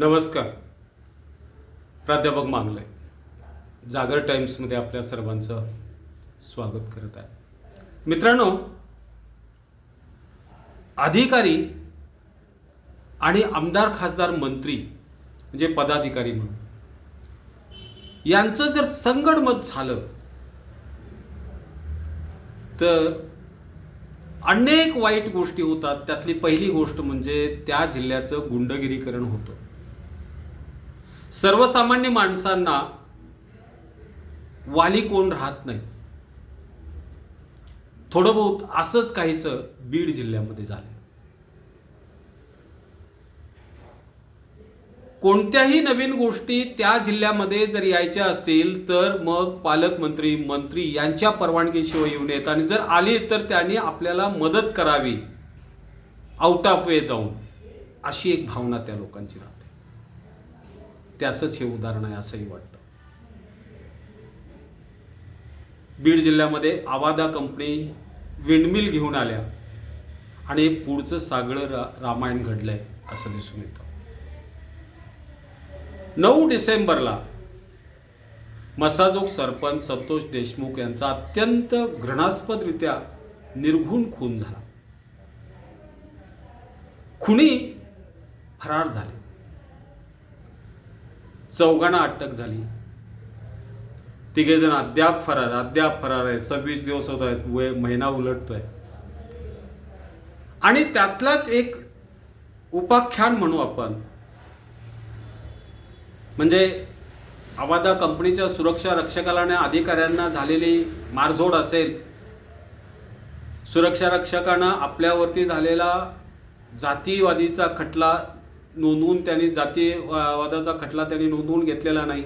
नमस्कार. प्राध्यापक मांगले. जागर टाइम्समध्ये आपल्या सर्वांचं स्वागत करत आहे. मित्रांनो अधिकारी आणि आमदार खासदार मंत्री म्हणजे पदाधिकारी म्हणून यांचं जर संगणमत झालं तर अनेक वाईट गोष्टी होतात. त्यातली पहिली गोष्ट म्हणजे त्या जिल्ह्याचं गुंडगिरीकरण होतं. सर्वसामान्य माणसांना वाली कोण राहत नाही. थोडं बहुत असंच काहीसं बीड जिल्ह्यामध्ये झालं कोणत्याही नवीन गोष्टी त्या जिल्ह्यामध्ये जर यायच्या असतील तर मग पालकमंत्री मंत्री यांच्या परवानगीशिवाय येऊ नयेत. आणि जर आली तर त्यांनी आपल्याला मदत करावी. आउट ऑफ वे जाऊन. अशी एक भावना त्या लोकांची राहते. त्याचंच हे उदाहरण आहे असंही वाटतं. बीड जिल्ह्यामध्ये आवादा कंपनी विंडमिल घेऊन आल्या आणि पुढचं सागळं रा रामायण घडलंय असं दिसून येतं. नऊ डिसेंबरला मसाजोग सरपंच संतोष देशमुख यांचा अत्यंत घृणास्पदरित्या निर्घुण खून झाला. खुनी फरार झाले. चौघांना अटक झाली. तिघे जण अद्याप फरार अद्याप फरार आहे. सव्वीस दिवस होत आहेत वय महिना उलटतोय. आणि त्यातलाच एक उपाख्यान म्हणू आपण. म्हणजे अवादा कंपनीच्या सुरक्षा रक्षकाला आणि अधिकाऱ्यांना झालेली मारझोड असेल सुरक्षा रक्षकानं आपल्यावरती झालेला जातीवादीचा खटला नोंदवून त्यांनी जातीवादाचा खटला त्यांनी नोंदवून घेतलेला नाही.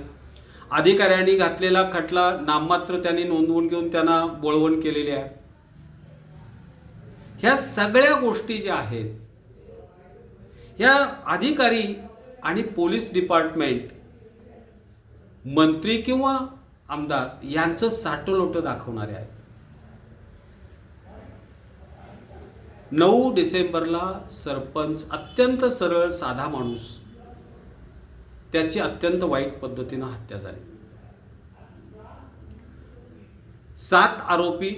अधिकाऱ्यांनी घातलेला खटला नाममात्र त्यांनी नोंदवून घेऊन त्यांना बोळवण केलेली आहे. ह्या सगळ्या गोष्टी ज्या आहेत ह्या अधिकारी आणि पोलीस डिपार्टमेंट मंत्री किंवा आमदार यांचं साठोलोटं दाखवणारे आहे नऊ डिसेंबरला सरपंच अत्यंत सरळ साधा माणूस. त्याची अत्यंत वाईट पद्धतीनं हत्या झाली. सात आरोपी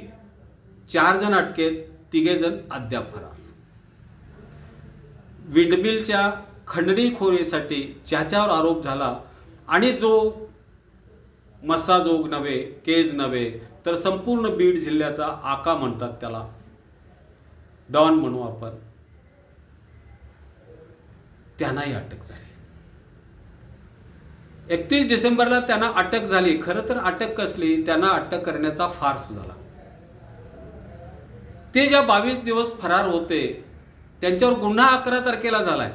चार जण अटकेत तिघे जण अद्याप फरार. विंडमिलच्या खंडणीखोरीसाठी ज्याच्यावर आरोप झाला आणि जो मसाजोग नव्हे केज नव्हे तर संपूर्ण बीड जिल्ह्याचा आका म्हणतात त्याला. डॉन म्हणू आपण. त्यांनाही अटक झाली. एकतीस डिसेंबरला त्यांना अटक झाली. खरं तर अटक कसली? त्यांना अटक करण्याचा फार्स झाला. ते ज्या बावीस दिवस फरार होते त्यांच्यावर गुन्हा अकरा तारखेला झालाय.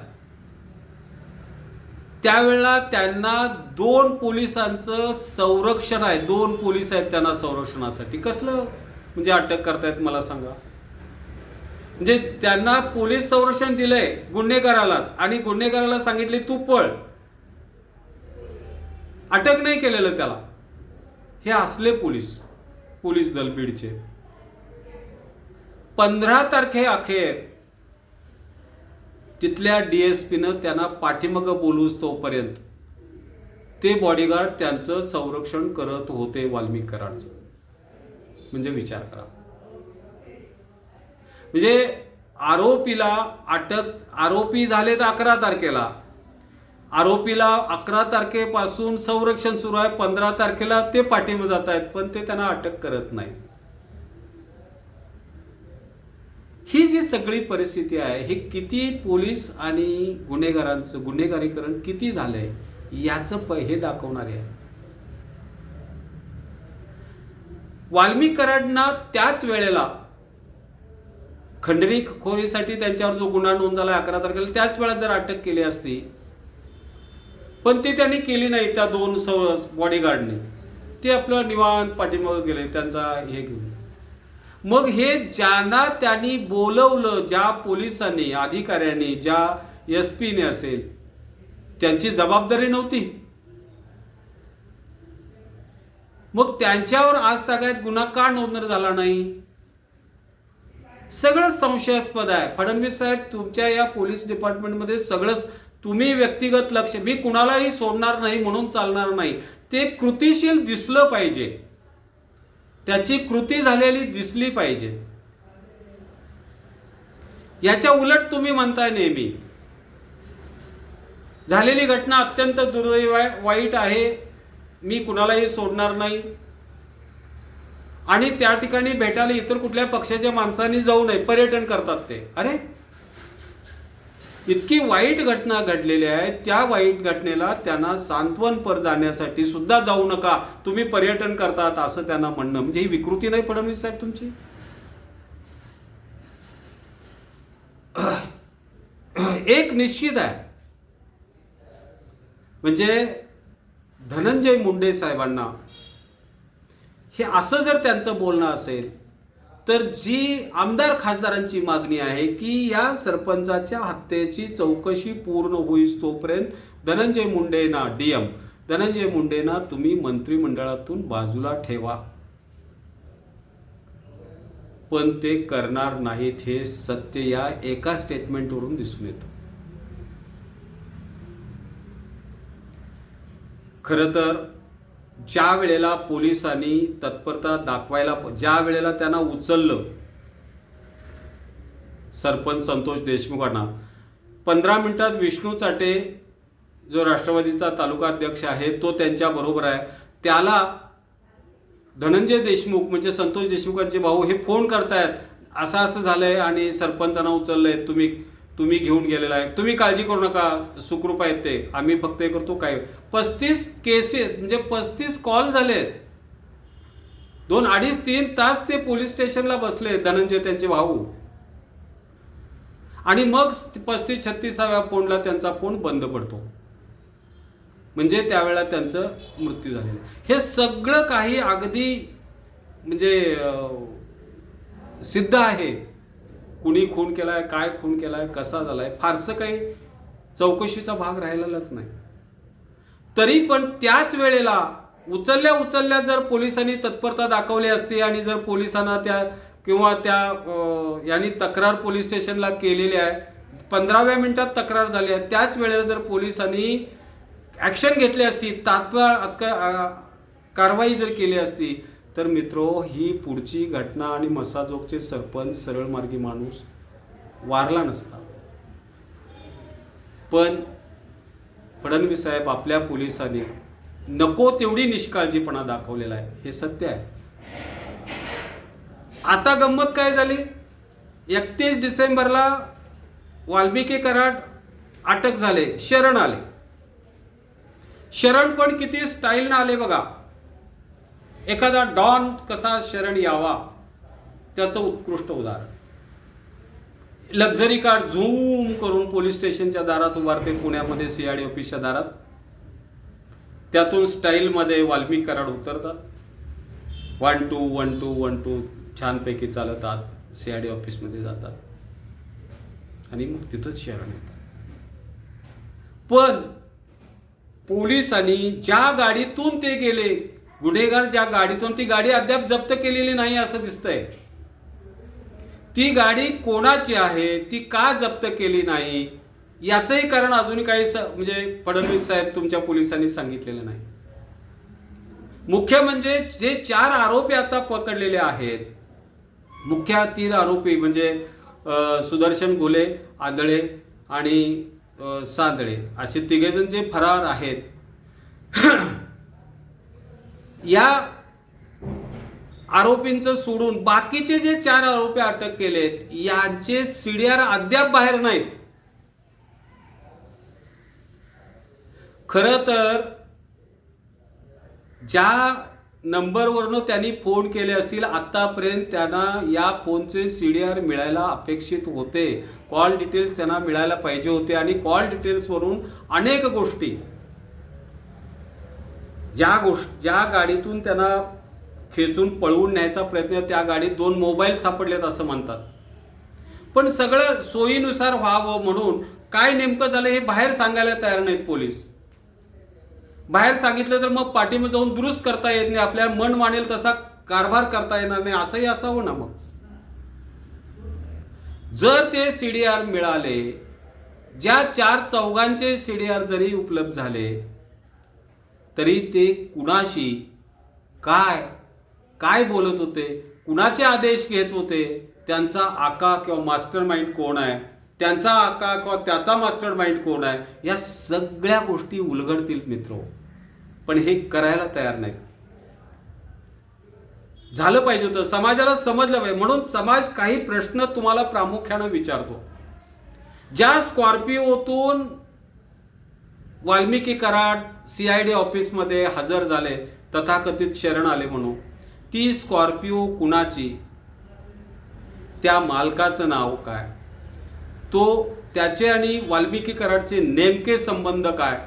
त्यावेळेला त्यांना दोन पोलिसांचं संरक्षण आहे. दोन पोलीस आहेत त्यांना संरक्षणासाठी. कसलं? म्हणजे अटक करतायत मला सांगा. म्हणजे त्यांना पोलीस संरक्षण दिलंय गुन्हेगारालाच. आणि गुन्हेगाराला सांगितले तू पळ. अटक नाही केलेलं त्याला. हे असले पोलीस पोलीस दल बीडचे. पंधरा तारखे अखेर तिथल्या डीएसपीनं त्यांना पाठीमागं बोलूच तोपर्यंत ते बॉडीगार्ड त्यांचं संरक्षण करत होते वाल्मिक कराडचं. म्हणजे विचार करा. म्हणजे आरोपीला अटक आरोपी झालेत अकरा तारखेला. आरोपीला अकरा तारखेपासून संरक्षण सुरू आहे पंधरा तारखेला ते पाठिंबा जात आहेत पण ते त्यांना अटक करत नाही ही जी सगळी परिस्थिती आहे हे किती पोलीस आणि गुन्हेगारांचं गुन्हेगारीकरण किती झालंय याचं प हे दाखवणारे आहे. वाल्मिकरांना त्याच वेळेला खंडणी खोरीसाठी त्यांच्यावर जो गुन्हा नोंद झाला अकरा तारखेला त्याच वेळा जर अटक केली असती पण ते त्यांनी केली नाही त्या दोन बॉडीगार्डने ते आपलं निवांत पाठीमागं गेले त्यांचा हे घेऊन. मग हे ज्यांना त्यांनी बोलवलं ज्या पोलिसांनी अधिकाऱ्यांनी ज्या एस पीने असेल त्यांची जबाबदारी नव्हती. मग त्यांच्यावर आज तागायत गुन्हा का नोंदणी झाला नाही? सगळंच संशयास्पद आहे. फडणवीस साहेब तुमच्या या पोलीस डिपार्टमेंटमध्ये सगळंच तुम्ही व्यक्तिगत लक्ष मी कुणालाही सोडणार नाही म्हणून चालणार नाही. ते कृतीशील दिसलं पाहिजे. त्याची कृती झालेली दिसली पाहिजे. याच्या उलट तुम्ही म्हणताय नेहमी. झालेली घटना अत्यंत दुर्दैव वाईट आहे. मी कुणालाही सोडणार नाही. आणि त्या ठिकाणी भेटायला इतर कुठल्या पक्षाच्या माणसांनी जाऊ नये पर्यटन करतात ते. अरे! इतकी वाईट घटना घडलेली आहे. त्या वाईट घटनेला त्यांना सांत्वनपर जाण्यासाठी सुद्धा जाऊ नका. तुम्ही पर्यटन करतात असं त्यांना म्हणणं. म्हणजे ही विकृती नाही फडणवीस साहेब तुमची? एक निश्चित आहे. म्हणजे धनंजय मुंडे साहेबांना हे असं जर त्यांचं बोलणं असेल तर जी आमदार खासदारांची मागणी आहे की या सरपंचाच्या हत्येची चौकशी पूर्ण होईस तोपर्यंत धनंजय मुंडेना डीएम धनंजय मुंडेना तुम्ही मंत्रिमंडळातून बाजूला ठेवा. पण ते करणार नाहीत हे सत्य या एका स्टेटमेंटवरून दिसून येतं. खरं तर ज्या वेळेला पोलिसांनी तत्परता दाखवायला ज्या वेळेला त्यांना उचललं सरपंच संतोष देशमुखांना पंधरा मिनिटात विष्णू चाटे जो राष्ट्रवादीचा तालुका अध्यक्ष आहे तो त्यांच्या बरोबर आहे. त्याला धनंजय देशमुख म्हणजे संतोष देशमुखांचे भाऊ हे फोन करतायत. असं असं झालंय आणि सरपंचांना उचललंय. तुम्ही तुम्ही घेऊन गेलेला आहे. तुम्ही काळजी करू नका सुखरूप आहेत ते. आम्ही फक्त हे करतो काय? पस्तीस केसेस म्हणजे पस्तीस कॉल झाले. दोन अडीच तीन तास ते पोलीस स्टेशनला बसले धनंजय त्यांचे भाऊ. आणि मग पस्तीस छत्तीसाव्या फोनला त्यांचा फोन बंद पडतो. म्हणजे त्यावेळेला त्यांचं मृत्यू झालेलं. हे सगळं काही अगदी म्हणजे सिद्ध आहे. कुणी खून केला आहे काय खून केला आहे कसा झाला आहे फारसं काही चौकशीचा भाग राहिलेलाच नाही. तरी पण त्याच वेळेला उचलल्या उचलल्या जर पोलिसांनी तत्परता दाखवली असती आणि जर पोलिसांना त्या किंवा त्या यांनी तक्रार पोलीस स्टेशनला केलेली आहे पंधराव्या मिनिटात तक्रार झाली आहे त्याच वेळेला जर पोलिसांनी ॲक्शन घेतली असती तात्काळ कारवाई जर केली असती तर मित्रो ही पुढची घटना आणि मसाजोगचे सरपंच सरळ मार्गी माणूस वारला नसता. पण फडणवीस साहेब आपल्या पोलिसांनी नको तेवढी निष्काळजीपणा दाखवलेला आहे. हे सत्य आहे. आता गंमत काय झाली? एकतीस डिसेंबरला वाल्मिकी कराड अटक झाले. शरण आले. शरण पण किती स्टाईलनं आले बघा. एखादा डॉन कसा शरण यावा त्याचं उत्कृष्ट उदाहरण. लक्झरी कार झूम करून पोलीस स्टेशनच्या दारात उभारते पुण्यामध्ये सीआयडी ऑफिसच्या दारात. त्यातून स्टाईलमध्ये वाल्मिक कराड उतरतात. One two one two one two छानपैकी चालतात सीआयडी ऑफिसमध्ये जातात. आणि मग तिथंच शरण येतात. पण पोलिसांनी ज्या गाडीतून ते गेले गुन्हेगार ज्या गाडीतून ती गाडी अद्याप जप्त केलेली नाही असं दिसतंय. ती गाडी कोणाची आहे? ती का जप्त केली नाही? याचंही कारण अजूनही काही म्हणजे फडणवीस साहेब तुमच्या पोलिसांनी सांगितलेलं नाही. मुख्य म्हणजे जे चार आरोपी आता पकडलेले आहेत मुख्य तीन आरोपी म्हणजे सुदर्शन घोले आंधळे आणि सांदळे असे तिघेजण जे फरार आहेत या आरोपींचं सोडून बाकीचे जे चार आरोपी अटक केलेत यांचे सीडीआर अद्याप बाहेर नाहीत. खरं तर ज्या नंबरवरनं त्यांनी फोन केले असतील आत्तापर्यंत त्यांना या फोनचे सी डी आर मिळायला अपेक्षित होते. कॉल डिटेल्स त्यांना मिळायला पाहिजे होते आणि कॉल डिटेल्सवरून अनेक गोष्टी ज्या गोष्ट ज्या गाडीतून त्यांना खेचून पळवून न्यायचा प्रयत्न त्या गाडीत दोन मोबाईल सापडलेत असं म्हणतात. पण सगळं सोयीनुसार व्हावं म्हणून काय नेमकं झालं हे बाहेर सांगायला तयार नाहीत पोलीस. बाहेर सांगितलं तर मग पाठीमध्ये जाऊन दुरुस्त करता येत नाही आपल्याला मन मानेल तसा कारभार करता येणार नाही असंही असावं ना मग. जर ते सी डी आर मिळाले ज्या चार चौघांचे सी डी आर जरी उपलब्ध झाले तरी ते कुणाशी काय काय बोलत होते कुणाचे आदेश घेत होते त्यांचा आका किंवा मास्टर माइंड कोण आहे त्यांचा आका किंवा त्याचा मास्टर माइंड कोण आहे या सगळ्या गोष्टी उलगडतील मित्र. पण हे करायला तयार नाही झालं पाहिजे होतं. समाजाला समजलं पाहिजे. म्हणून समाज काही प्रश्न तुम्हाला प्रामुख्यानं विचारतो. ज्या स्कॉर्पिओतून Valmiki Karad C I D ऑफिसमध्ये हजर झाले तथाकथित शरण आले म्हणून. ती स्कॉर्पिओ कुणाची? त्या मालकाचं नाव काय? तो त्याचे आणि वाल्मिकी कराडचे नेमके संबंध काय?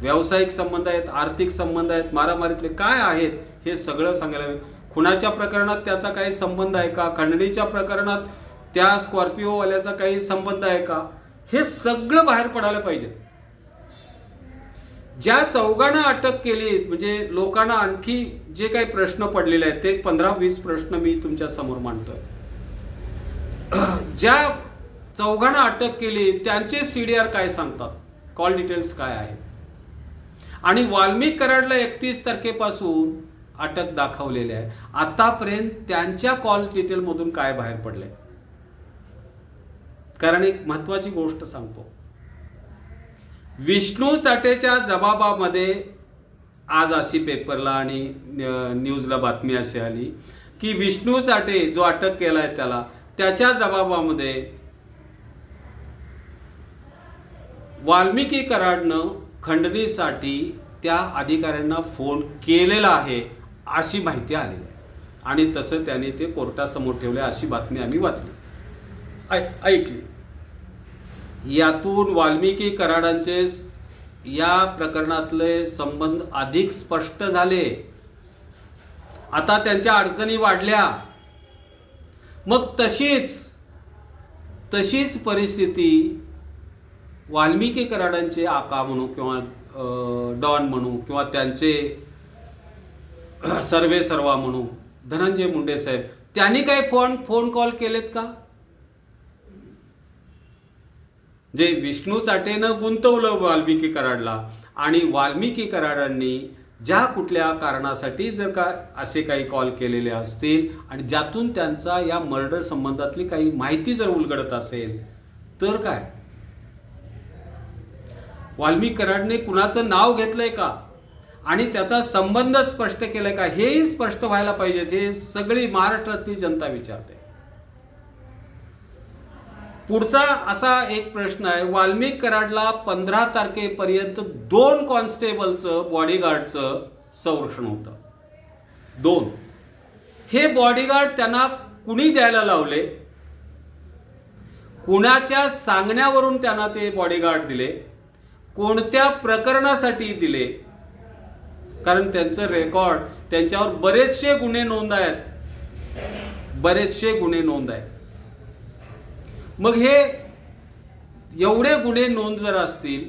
व्यावसायिक संबंध आहेत आर्थिक संबंध आहेत मारामारीतले काय आहेत हे सगळं सांगायला हवे. खुनाच्या प्रकरणात त्याचा काही संबंध आहे का? खंडणीच्या प्रकरणात त्या स्कॉर्पिओवाल्याचा काही संबंध आहे का? हे सगळं बाहेर पडायला पाहिजे. ज्या चौघांना अटक केली म्हणजे लोकांना आणखी जे काही प्रश्न पडलेले आहेत ते पंधरा वीस प्रश्न मी तुमच्यासमोर मांडतोय. ज्या चौघांना अटक केली त्यांचे सी डी आर काय सांगतात? कॉल डिटेल्स काय आहे आणि वाल्मिक कराडला एकतीस तारखेपासून अटक दाखवलेली आहे. आतापर्यंत त्यांच्या कॉल डिटेलमधून काय बाहेर पडले कारण एक महत्वाची गोष्ट सांगतो. विष्णू चाटेच्या जबाबामध्ये आज अशी पेपरला आणि न्यूजला बातमी अशी आली की विष्णू चाटे जो अटक केला आहे त्याला त्याच्या जबाबामध्ये वाल्मिकी कराडनं खंडणीसाठी त्या अधिकाऱ्यांना फोन केलेला आहे अशी माहिती आलेली आहे. आणि तसं त्याने ते कोर्टासमोर ठेवले अशी बातमी आम्ही वाचली. ऐ- ऐकली. यातून वाल्मिकी कराडांचे या प्रकरणातले संबंध अधिक स्पष्ट झाले. आता त्यांच्या अडचणी वाढल्या. मग तशीच तशीच परिस्थिती वाल्मिकी कराडांचे आका म्हणू किंवा डॉन म्हणू किंवा त्यांचे सर्वे सर्वा म्हणू धनंजय मुंडे साहेब त्यांनी काय फोन फोन कॉल केलेत का? जे विष्णू चाटेनं गुंतवलं वाल्मिकी कराडला आणि वाल्मिकी कराडांनी ज्या कुठल्या कारणासाठी जर का असे काही कॉल केलेले असतील आणि ज्यातून त्यांचा या मर्डर संबंधातली काही माहिती जर उलगडत असेल तर काय? वाल्मिक कराडने कुणाचं नाव घेतलंय का? आणि त्याचा संबंध स्पष्ट केलाय का? हेही स्पष्ट व्हायला पाहिजे हे सगळी महाराष्ट्रातली जनता विचारते. पुढचा असा एक प्रश्न आहे. वाल्मिक कराडला पंधरा तारखेपर्यंत दोन कॉन्स्टेबलचं बॉडीगार्डचं संरक्षण होतं. दोन. हे बॉडीगार्ड त्यांना कुणी द्यायला लावले? कुणाच्या सांगण्यावरून त्यांना ते बॉडीगार्ड दिले? कोणत्या प्रकरणासाठी दिले? कारण त्यांचं रेकॉर्ड त्यांच्यावर बरेचसे गुन्हे नोंद आहेत. बरेचसे गुन्हे नोंद आहेत. मग हे एवढे गुन्हे नोंद जर असतील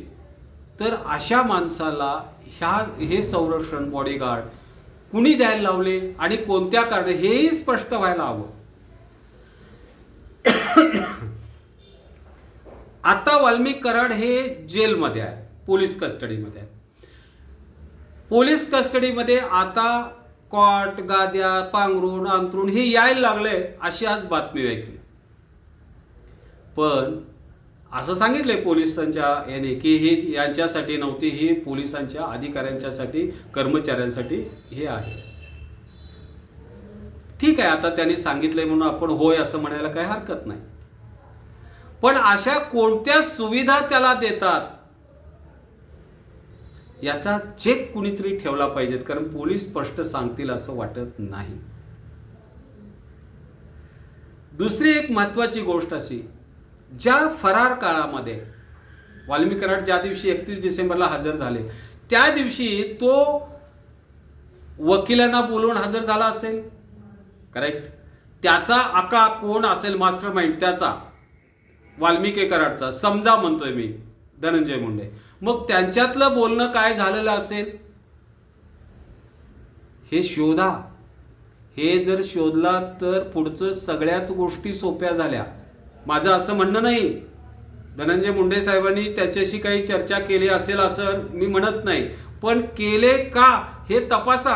तर अशा माणसाला ह्या हे संरक्षण बॉडीगार्ड कुणी द्यायला लावले आणि कोणत्या कारण हेही स्पष्ट व्हायला हवं. आता वाल्मिक कराड हे जेलमध्ये आहे पोलीस कस्टडीमध्ये आहे. पोलीस कस्टडीमध्ये आता कॉट गाद्या पांघरूण अंतरुण हे यायला लागले अशी आज बातमी ऐकली. पण असं सांगितलंय पोलिसांच्या याने की ही यांच्यासाठी नव्हती ही पोलिसांच्या अधिकाऱ्यांच्यासाठी कर्मचाऱ्यांसाठी हे आहे. ठीक आहे आता त्यांनी सांगितलंय म्हणून आपण होय असं म्हणायला काही हरकत नाही. पण अशा कोणत्या सुविधा त्याला देतात याचा चेक कुणीतरी ठेवला पाहिजेत कारण पोलीस स्पष्ट सांगतील असं वाटत नाही. दुसरी एक महत्वाची गोष्ट अशी ज्या फरार काळामध्ये वाल्मिकी कराड ज्या दिवशी एकतीस डिसेंबरला हजर झाले त्या दिवशी तो वकिलांना बोलवून हजर झाला असेल? करेक्ट त्याचा आका कोण असेल? मास्टर माइंड त्याचा वाल्मिकी कराडचा. समजा म्हणतोय मी धनंजय मुंडे. मग त्यांच्यातलं बोलणं काय झालेलं असेल? हे शोधा. हे जर शोधला तर पुढचं सगळ्याच गोष्टी सोप्या झाल्या. माझं असं म्हणणं नाही. धनंजय मुंडे साहेबांनी त्याच्याशी काही चर्चा केली असेल असं मी म्हणत नाही. पण केले का हे तपासा.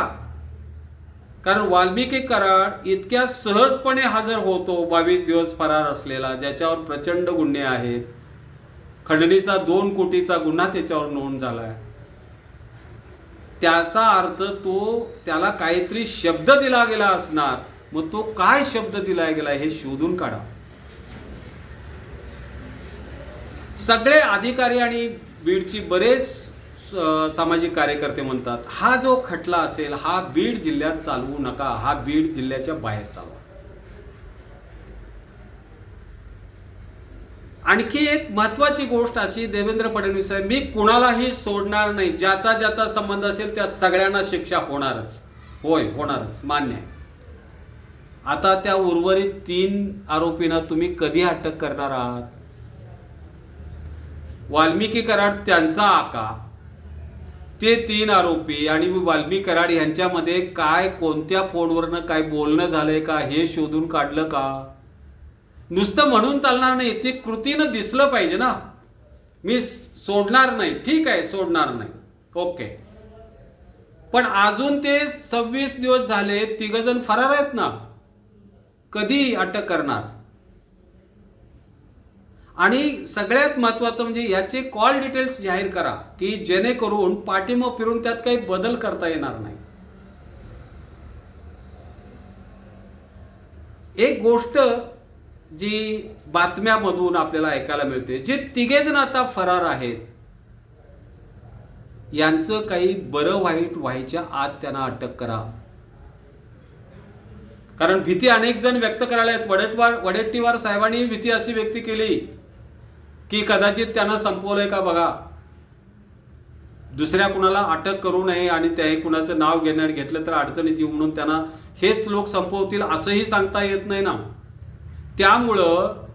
कारण वाल्मिकी कराड इतक्या सहजपणे हजर होतो बावीस दिवस फरार असलेला ज्याच्यावर प्रचंड गुन्हे आहेत. खंडणीचा दोन कोटीचा गुन्हा त्याच्यावर नोंद झाला आहे त्याचा अर्थ तो त्याला काहीतरी शब्द दिला गेला असणार. मग तो काय शब्द दिला गेला हे शोधून काढा. सगळे अधिकारी आणि बीडची बरेच सामाजिक कार्यकर्ते म्हणतात हा जो खटला असेल हा बीड जिल्ह्यात चालवू नका हा बीड जिल्ह्याच्या बाहेर चालवा. आणखी एक महत्वाची गोष्ट अशी देवेंद्र फडणवीस साहेब मी कुणालाही सोडणार नाही. ज्याचा ज्याचा संबंध असेल त्या सगळ्यांना शिक्षा होणारच. होय होणारच. मान्य आहे. आता त्या उर्वरित तीन आरोपींना तुम्ही कधी अटक करणार आहात? वाल्मिकी कराड त्यांचा आका. ते तीन आरोपी आणि वाल्मी कराड यांच्यामध्ये काय कोणत्या फोनवरनं काय बोलणं झालंय का हे शोधून काढलं का? नुसतं म्हणून चालणार नाही ते कृतीनं दिसलं पाहिजे ना. मी सोडणार नाही. ठीक आहे सोडणार नाही. ओके. पण अजून ते सव्वीस दिवस झाले तिघ जण फरार आहेत ना. कधी अटक करणार? आणि सगळ्यात महत्वाचं म्हणजे याचे कॉल डिटेल्स जाहीर करा की जेणेकरून पाठिंबा फिरून त्यात काही बदल करता येणार नाही. एक गोष्ट जी बातम्यामधून आपल्याला ऐकायला मिळते जे तिघे जण आता फरार आहेत यांचं काही बरं वाईट व्हायच्या आत त्यांना अटक करा. कारण भीती अनेक जण व्यक्त करायला आहेत. वडेटवार वडेट्टीवार साहेबांनी भीती अशी व्यक्त केली की कदाचित त्यांना संपवलंय का बघा. दुसऱ्या कुणाला अटक करू नये आणि त्या कुणाचं नाव घेण्यात घेतलं तर अडचणीत येऊ म्हणून त्यांना हेच लोक संपवतील असंही सांगता येत नाही ना. त्यामुळं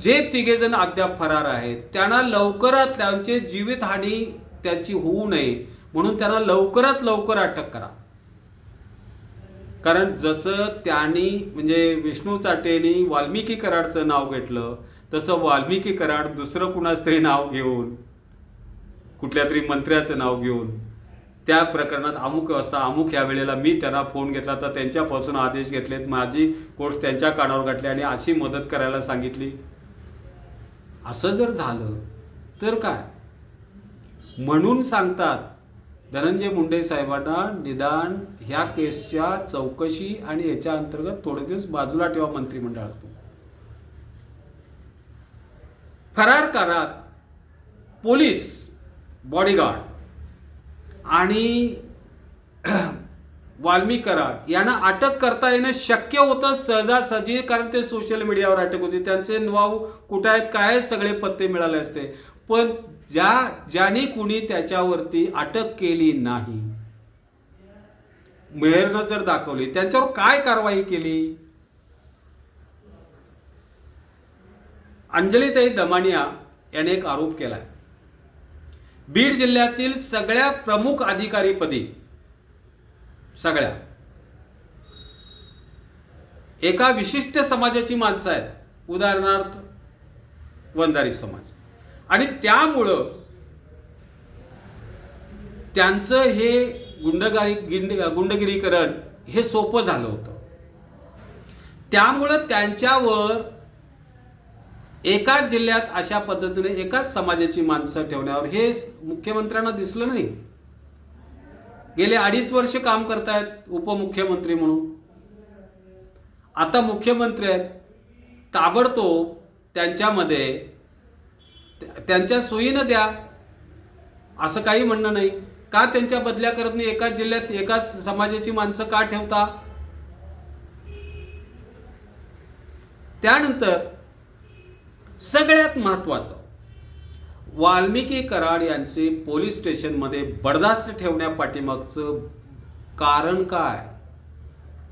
जे तिघे जण अद्याप फरार आहेत त्यांना लवकरात त्यांचे जीवितहानी त्यांची होऊ नये म्हणून त्यांना लवकरात लवकर अटक करा. कारण जसं त्यांनी म्हणजे विष्णू चाटेनी वाल्मिकी कराडचं नाव घेतलं तसं वाल्मिकी कराड दुसरं कुणाच तरी नाव घेऊन कुठल्या तरी मंत्र्याचं नाव घेऊन त्या प्रकरणात अमुक असता अमुक या वेळेला मी त्यांना फोन घेतला तर त्यांच्यापासून आदेश घेतलेत. माझी कोर्ट त्यांच्या कानावर घातली आणि अशी मदत करायला सांगितली. असं जर झालं तर काय? म्हणून सांगतात धनंजय मुंडे साहेबांना निदान ह्या केसच्या चौकशी आणि याच्या अंतर्गत थोडे दिवस बाजूला ठेवा मंत्रिमंडळातून. फरार कारात पोलीस बॉडीगार्ड आणि वाल्मी कराड यांना अटक करता येणं शक्य होतं सहजासहजी कारण ते सोशल मीडियावर अटक होती. त्यांचे नाव कुठे आहेत काय आहेत सगळे पत्ते मिळाले असते. पण ज्या ज्याने कुणी त्याच्यावरती अटक केली नाही मेहरनं जर दाखवली त्यांच्यावर काय कारवाई केली? अंजलीताई दमानिया याने एक आरोप केला बीड जिल्ह्यातील सगळ्या प्रमुख अधिकारीपदी सगळ्या एका विशिष्ट समाजाची माणसं आहेत. उदाहरणार्थ वंजारी समाज. आणि त्यामुळं त्यांचं हे गुंडगारी गिंड गुंडगिरीकरण हे सोपं झालं होतं. त्यामुळं त्यांच्यावर एकाच जिल्ह्यात अशा पद्धतीने एकाच समाजाची माणसं ठेवण्यावर हे मुख्यमंत्र्यांना दिसलं नाही. गेले अडीच वर्ष काम करतायत उपमुख्यमंत्री म्हणून. आता मुख्यमंत्री आहेत. ताबडतोब त्यांच्यामध्ये त्यांच्या सोयीनं द्या. असं काही म्हणणं नाही. का त्यांच्या बदल्या करत नाही? एकाच जिल्ह्यात एकाच समाजाची माणसं का ठेवता? त्यानंतर सगळ्यात महत्वाचं वाल्मिकी कराड यांचे पोलीस स्टेशनमध्ये बर्दास्त ठेवण्यापाठीमागचं कारण काय?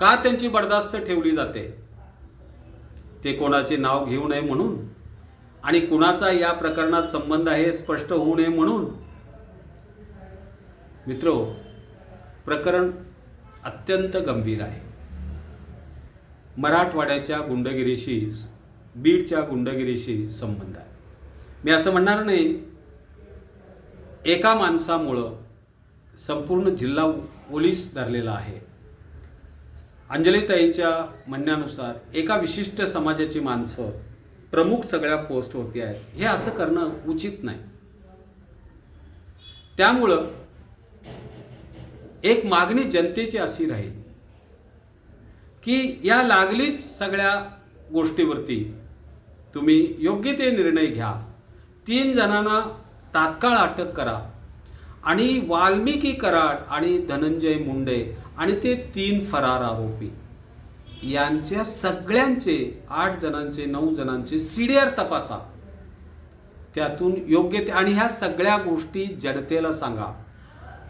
का त्यांची बर्दास्त ठेवली जाते? ते कोणाचे नाव घेऊ नये म्हणून? आणि कुणाचा या प्रकरणात संबंध आहे हे स्पष्ट होऊ नये म्हणून. मित्र प्रकरण अत्यंत गंभीर आहे. मराठवाड्याच्या गुंडगिरीशी बीडच्या गुंडगिरीशी संबंध आहे. मी असं म्हणणार नाही एका माणसामुळं संपूर्ण जिल्हा पोलीस धरलेला आहे. अंजलीताईंच्या म्हणण्यानुसार एका विशिष्ट समाजाची माणसं प्रमुख सगळ्या पोस्टवरती आहेत. हे असं करणं उचित नाही. त्यामुळं एक मागणी जनतेची अशी राहील की या लागलीच सगळ्या गोष्टीवरती तुम्ही योग्य ते निर्णय घ्या. तीन जणांना तात्काळ अटक करा आणि वाल्मिकी कराड आणि धनंजय मुंडे आणि ते तीन फरार आरोपी. यांच्या सगळ्यांचे आठ जणांचे नऊ जणांचे सीडीआर तपासा. त्यातून योग्य ते आणि ह्या सगळ्या गोष्टी जनतेला सांगा.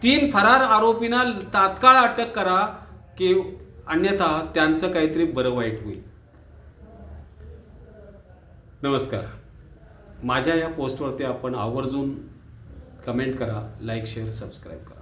तीन फरार आरोपींना तात्काळ अटक करा की अन्यथा त्यांचं काहीतरी बरं वाईट होईल. नमस्कार. माझ्या या पोस्टवरती आपण आवर्जून कमेंट करा लाईक शेअर सबस्क्राईब करा.